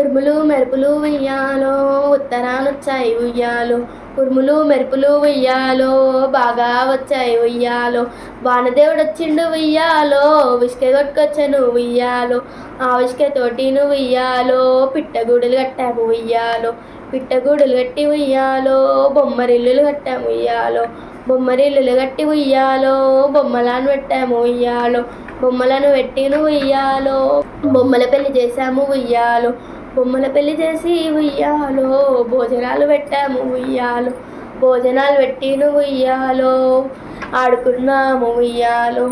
ఉరుములు మెరుపులు ఉయ్యాలో ఉత్తరానొచ్చాయి ఉయ్యాలో. ఉరుములు మెరుపులు ఉయ్యాలో బాగా వచ్చాయి ఉయ్యాలో. వానదేవుడు వచ్చిండు ఉయ్యాలో విసుక కొట్టుకొచ్చాను ఉయ్యాలో. ఆ విసుకతోటి నువ్వు ఉయ్యాలో పిట్టగూడులు కట్టాము ఉయ్యాలో. పిట్టగూడులు కట్టి ఉయ్యాలో బొమ్మరిల్లులు కట్టాము ఉయ్యాలో. బొమ్మరిల్లులు కట్టి ఉయ్యాలో బొమ్మలను పెట్టాము ఉయ్యాలో. బొమ్మలను పెట్టి నువ్వు ఉయ్యాలో బొమ్మల పెళ్ళి చేసాము ఉయ్యాలో. బొమ్మల పెళ్ళి చేసి ఉయ్యాలో భోజనాలు పెట్టాము ఉయ్యాలో. భోజనాలు పెట్టి నువ్వు ఉయ్యాలో. ఆడుకున్నాము ఉయ్యాలో.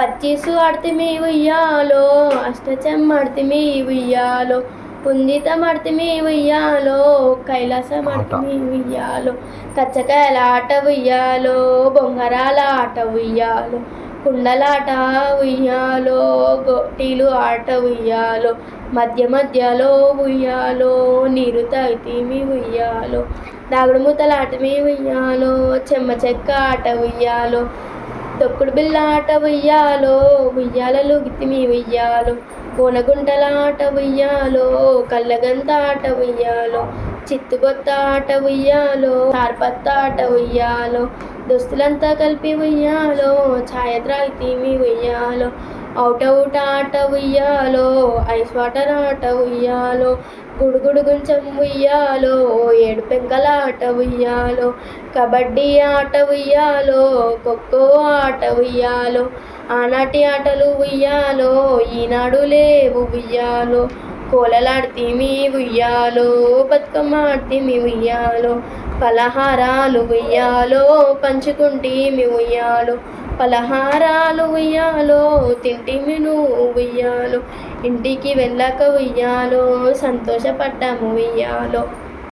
పచ్చీసు ఆడితిమి ఉయ్యాలో. అష్టచెమ్మ ఆడితిమి ఉయ్యాలో. పుంజితం ఆడితిమి ఉయ్యాలో. కైలాసం ఆడితిమి ఉయ్యాలో. కచ్చకాయల ఆట ఉయ్యాలో. బొంగరాల ఆట ఉయ్యాలో. కుండలాట ఉయ్యాలో గోటీలు ఆట ఉయ్యాలో మధ్య మధ్యలో ఉయ్యాలో నీరు తాగితేమి ఉయ్యాలో దాగుడుమూతలాట మీ ఉయ్యాలో చెమ్మ చెక్క ఆట ఉయ్యాలో తొక్కుడు బిళ్ళ ఆట ఉయ్యాలో ఉయ్యాలలు గిత్తిమి ఉయ్యాలో. కోనగుంటలాట ఉయ్యాలో కళ్ళగంత ఆట ఉయ్యాలో. చిత్తుబొత్త ఆట ఉయ్యాలో చార్పత్త ఆట ఉయ్యాలో. దుస్తులంతా కలిపి ఉయ్యాలో ఛాయ త్రాగితేమి ఉయ్యాలో. అవుట్ అవుట్ ఆట ఉయ్యాలో ఐస్ వాటర్ ఆట ఉయ్యాలో గుడుగుడు గుంచం ఉయ్యాలో ఏడు పెంకల ఆట ఉయ్యాలో కబడ్డీ ఆట ఉయ్యాలో ఖోఖో ఆట ఉయ్యాలో ఆనాటి ఆటలు ఉయ్యాలో ఈనాడు లేవు ఉయ్యాలో కోలలాడితేమి ఉయ్యాలో బతుకమ్మ ఆడితేమి ఉయ్యాలో పలహారాలు ఉయ్యాలో పంచుకుంటేమి ఉయ్యాలో పలహారాలు ఉయ్యాలో తింటిమి నువ్వు ఉయ్యాలో ఇంటికి వెళ్ళాక ఉయ్యాలో సంతోషపడ్డాము ఉయ్యాలో.